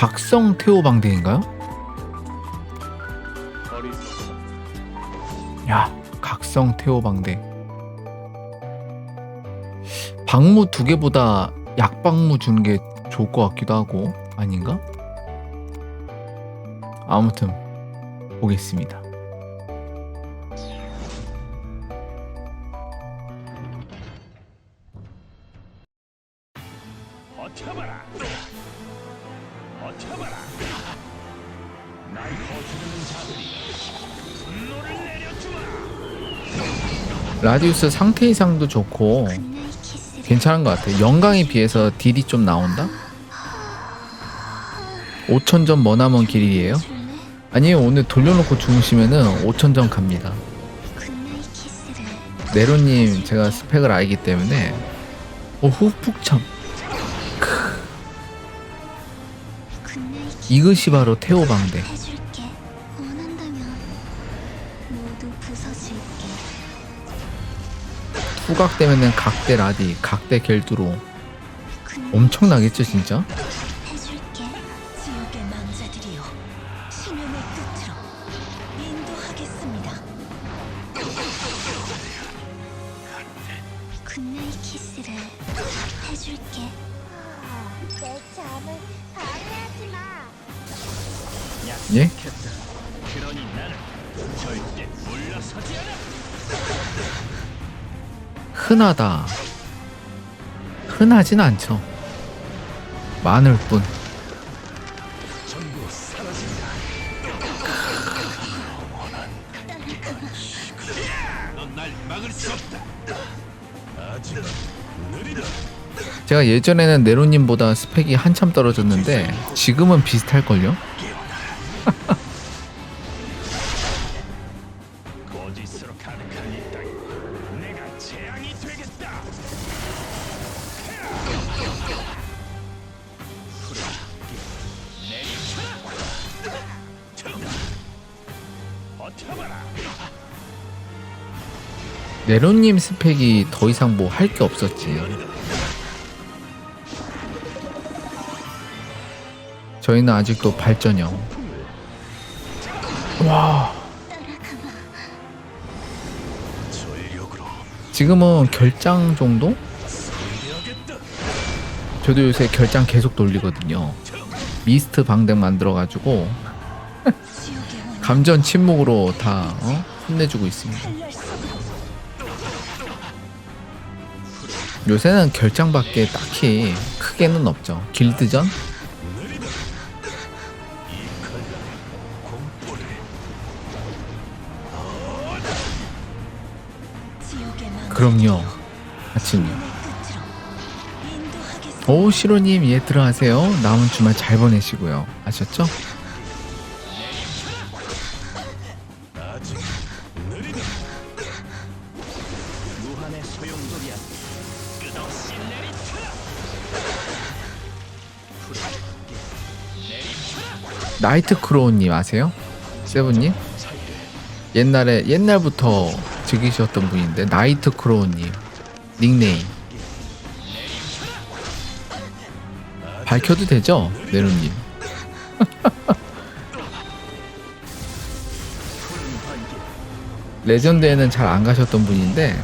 각성 태호 방대인가요? 야, 각성 태호 방대. 방무 두 개보다 약방무 주는 게 좋을 것 같기도 하고 아닌가? 아무튼 보겠습니다. 라디우스 상태 이상도 좋고 괜찮은 것 같아. 영광에 비해서 딜이 좀 나온다? 5천점 머나먼 길이에요? 아니요 오늘 돌려놓고 주무시면은 5천점 갑니다. 네로님 제가 스펙을 알기 때문에 오 후푹참 이것이 바로 태호방대. 후각 되면은 각대 라디, 각대 겔두로 엄청나겠죠 진짜? 해줄게. 지옥의 망자들이여. 심연의 끝으로 인도하겠습니다. 굿나잇 키스를 해줄게. 내 잠을 방해하지 마. 예? 겠다. 그러니 나는 절대 물러서지 않아. 흔하다. 흔하진 않죠. 많을 뿐. 제가 예전에는 네로님보다 스펙이 한참 떨어졌는데 지금은 비슷할걸요? 네로님 스펙이 더 이상 뭐 할 게 없었지. 저희는 아직도 발전형. 와, 지금은 결장 정도? 저도 요새 결장 계속 돌리거든요. 미스트 방댕 만들어가지고 감전 침묵으로 다 어? 혼내주고 있습니다. 요새는 결장밖에 딱히 크게는 없죠. 길드전? 그럼요. 인도하겠습니다. 오 시로님 예 들어가세요. 남은 주말 잘 보내시고요. 아셨죠? 나이트 크로우님 아세요? 세븐님? 옛날에 옛날부터 즐기셨던 분인데 나이트 크로우님 닉네임. 밝혀도 되죠? 네로님. 레전드에는 잘 안 가셨던 분인데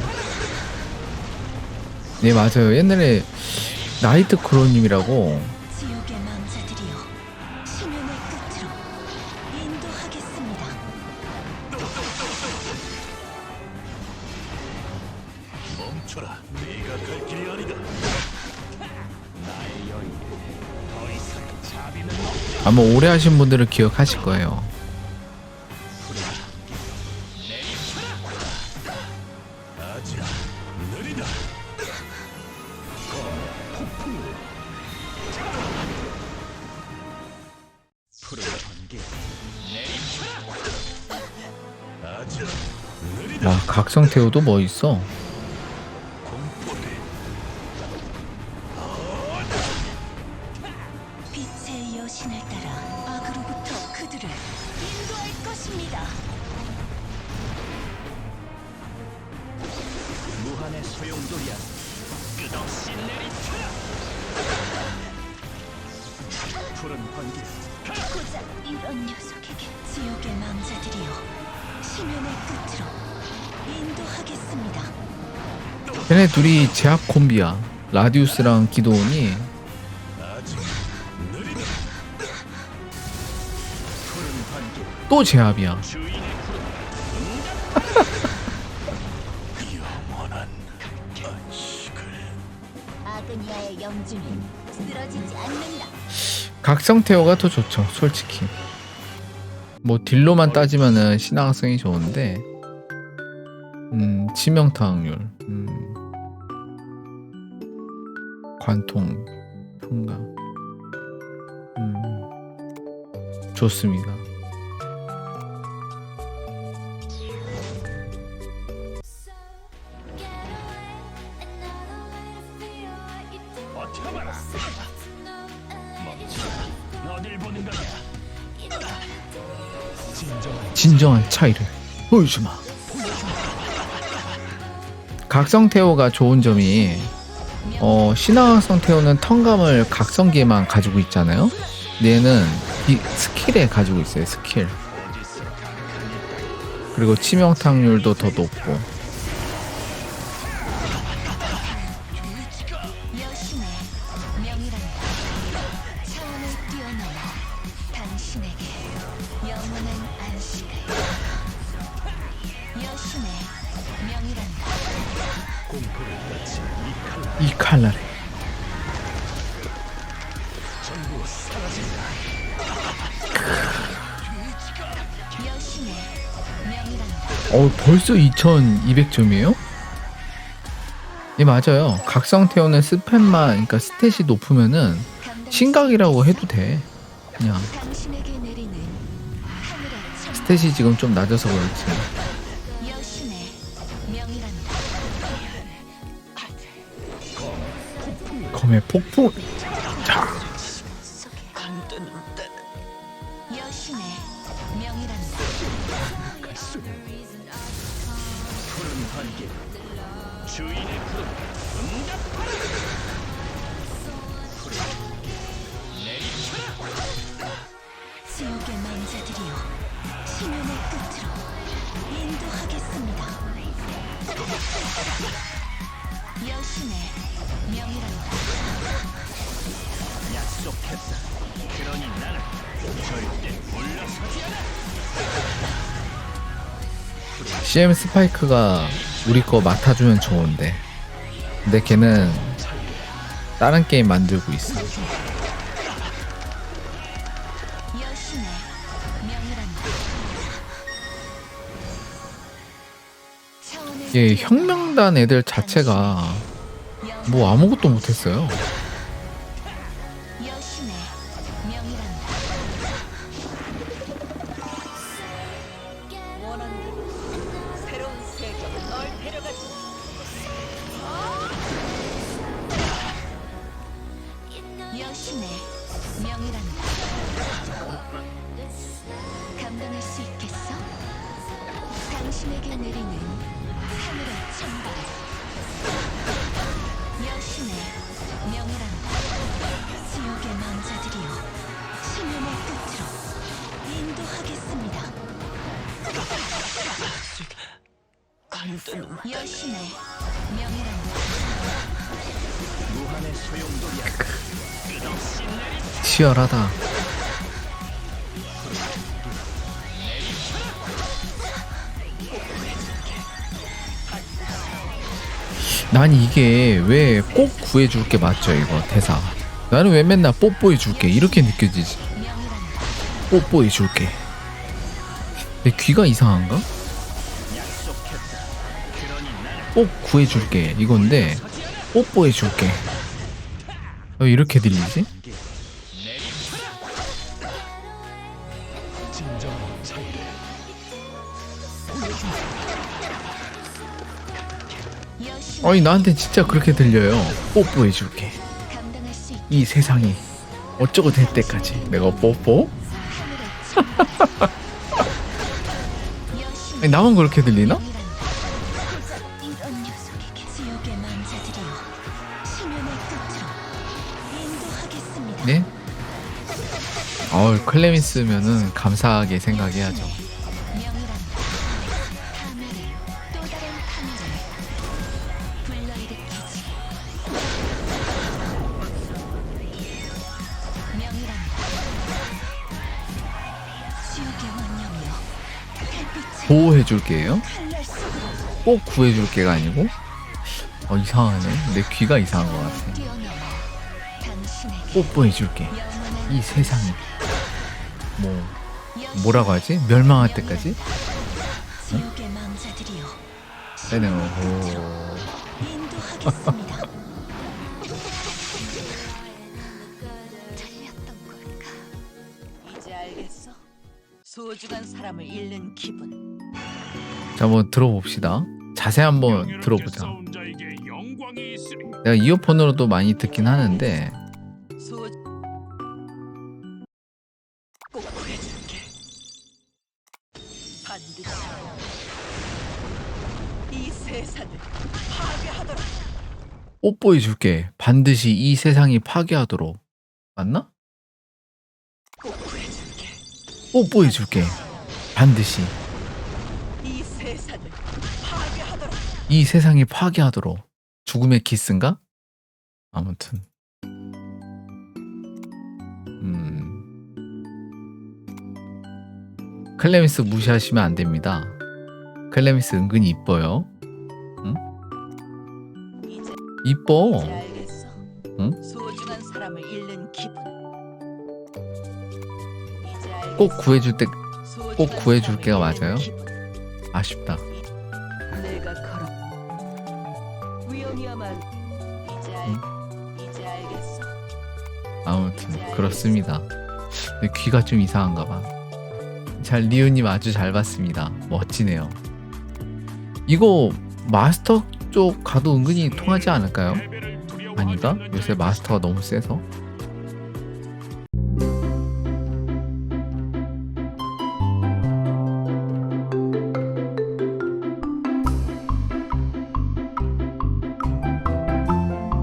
네 맞아요. 옛날에 나이트 크로우님이라고 멈춰라. 네가 갈 길이 아니다. 나의 여인. 더 이상 자비는 없다. 아마 오래 하신 분들은 기억하실 거예요. 아직 느리다. 푸른 번개. 아직 느리다. 와 각성태우도 뭐 있어? 끝없이 내리쳐라. 푸른 번개 고작 이런 녀석에게 지옥의 망자들이여 심연의 끝으로 인도하겠습니다. 걔네 둘이 제압 콤비야. 라디우스랑 기도온이 번개 또 제압이야. 각성태오가 더 좋죠, 솔직히. 뭐 딜로만 따지면은 신화성이 좋은데, 음 치명타 확률, 음, 관통, 평강, 음 좋습니다. 차이를 보여주마. 각성태오가 좋은 점이 어, 신화각성 태오는 턴감을 각성기에만 가지고 있잖아요. 얘는 이 스킬에 가지고 있어요. 스킬. 그리고 치명타률도 더 높고. 이칼 칼날에. 어 벌써 2200점이에요? 예 맞아요 각성 태오는 스팸만 그러니까 스탯이 높으면은 신각이라고 해도 돼 그냥 스탯이 지금 좀 낮아서 그렇지 검의 폭풍 자 여신의. 여신의 명이란다. 약속했다 그러니 나는 절대 물러서지 않아. CM 스파이크가 우리 거 맡아주면 좋은데. 근데 걔는 다른 게임 만들고 있어. 뛰어넘어 혁명단 애들 자체가 뭐 아무것도 못했어요 명이란다. 감당할 수 있겠어? 당신에게 내리는 하늘의 천벌. 여신의 명이란다. 지옥의 망자들이여 심연의 끝으로 인도하겠습니다. 여신의 명이란다. 치열하다. 난 이게 왜 꼭 구해줄 게 맞죠 이거 대사. 나는 왜 맨날 뽀뽀해 줄게. 이렇게 느껴지지. 명이란다. 뽀뽀해 줄게. 내 귀가 이상한가? 꼭 구해줄게. 이건데 뽀뽀해 줄게 왜 이렇게 들리지? 아니 나한테 진짜 그렇게 들려요 뽀뽀해줄게. 이 세상이 어쩌고 될 때까지 내가 뽀뽀? 아니, 나만 그렇게 들리나? 네? 어 클레미스면은 감사하게 생각해야죠. 보호해줄게요. 꼭 구해줄게가 아니고 어 이상하네. 내 귀가 이상한 것 같아. 뽀뽀해줄게. 이 세상이 뭐 뭐라고 하지? 멸망할 때까지? 오. 이제 알겠어. 소중한 사람을 잃는 기분. 자 한번 들어봅시다. 자세히 한번 들어보자. 내가 이어폰으로도 많이 듣긴 하는데 뽀뽀해 줄게. 반드시 이 세상이 파괴하도록. 맞나? 꼭 구해줄게. 뽀뽀해 줄게. 반드시 이 세상을 파괴하도록. 이 세상이 파괴하도록. 죽음의 키스인가? 아무튼. 음. 클레미스 무시하시면 안 됩니다. 클레미스 은근히 이뻐요. 이뻐. 이제 알겠어. 응? 소중한 사람을 잃는 기분. 이제 알겠어. 꼭 구해줄 때 소중한 꼭 구해줄 게가 사람을 잃는 맞아요? 기분. 아쉽다. 내가 걸어. 위험이야만. 이제 알. 이제 알겠어. 아무튼 그렇습니다. 근데 귀가 좀 이상한가 봐. 잘 리우님 아주 잘 봤습니다. 멋지네요. 이거 마스터 쪽 가도 은근히 통하지 않을까요? 않는 요새 마스터가 너무 세서